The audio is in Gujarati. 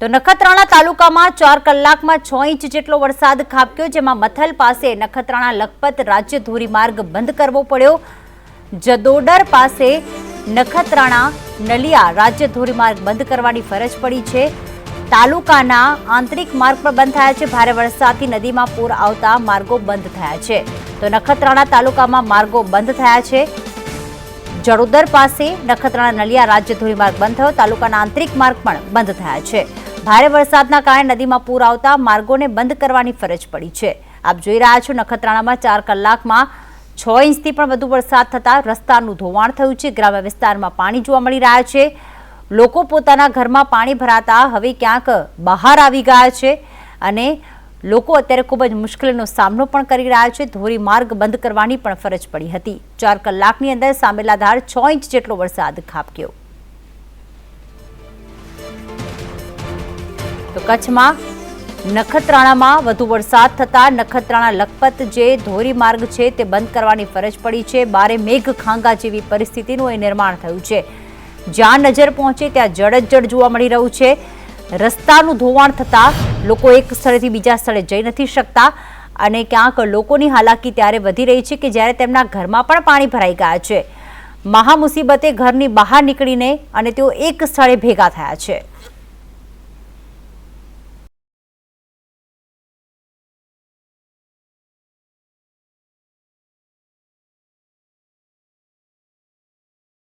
તો નખત્રાણા તાલુકામાં ચાર કલાકમાં છ ઇંચ જેટલો વરસાદ ખાબક્યો, જેમાં મથલ પાસે નખત્રાણા લખપત રાજ્ય ધોરીમાર્ગ બંધ કરવો પડ્યો. જદોડર પાસે નખત્રાણા નલિયા રાજ્ય ધોરીમાર્ગ બંધ કરવાની ફરજ પડી છે. તાલુકાના આંતરિક માર્ગ પર બંધ થયા છે. ભારે વરસાદથી નદીમાં પૂર આવતા માર્ગો બંધ થયા છે. તો નખત્રાણા તાલુકામાં માર્ગો બંધ થયા છે. જડોદર પાસે નખત્રાણા નલિયા રાજ્ય ધોરીમાર્ગ બંધ થયો. તાલુકાના આંતરિક માર્ગ પણ બંધ થયા છે. ભારે વરસાદના કારણે નદીમાં પૂર આવતા માર્ગોને બંધ કરવાની ફરજ પડી છે. આપ જોઈ રહ્યા છો, નખત્રાણામાં ચાર કલાકમાં છ ઇંચથી પણ વધુ વરસાદ થતા રસ્તાનું ધોવાણ થયું છે. ગ્રામ્ય વિસ્તારમાં પાણી જોવા મળી રહ્યા છે. લોકો પોતાના ઘરમાં પાણી ભરાતા હવે ક્યાંક બહાર આવી ગયા છે અને લોકો અત્યારે ખૂબ જ મુશ્કેલીનો સામનો પણ કરી રહ્યા છે. ધોરી માર્ગ બંધ કરવાની પણ ફરજ પડી હતી. ચાર કલાકની અંદર સામેલાધાર છ ઇંચ જેટલો વરસાદ ખાબક્યો. તો કચ્છમાં નખત્રાણામાં વધુ વરસાદ થતા નખત્રાણા લખપત જે ધોરી માર્ગ છે તે બંધ કરવાની ફરજ પડી છે. બારે મેઘ ખાંગા જેવી પરિસ્થિતિનું એ નિર્માણ થયું છે. જ્યાં નજર પહોંચે ત્યાં જડ જડ જોવા મળી રહ્યું છે. રસ્તાનું ધોવાણ થતાં લોકો એક સ્થળેથી બીજા સ્થળે જઈ નથી શકતા અને ક્યાંક લોકોની હાલાકી ત્યારે વધી રહી છે કે જ્યારે તેમના ઘરમાં પણ પાણી ભરાઈ ગયા છે. મહામુસીબતે ઘરની બહાર નીકળીને અને તેઓ એક સ્થળે ભેગા થયા છે.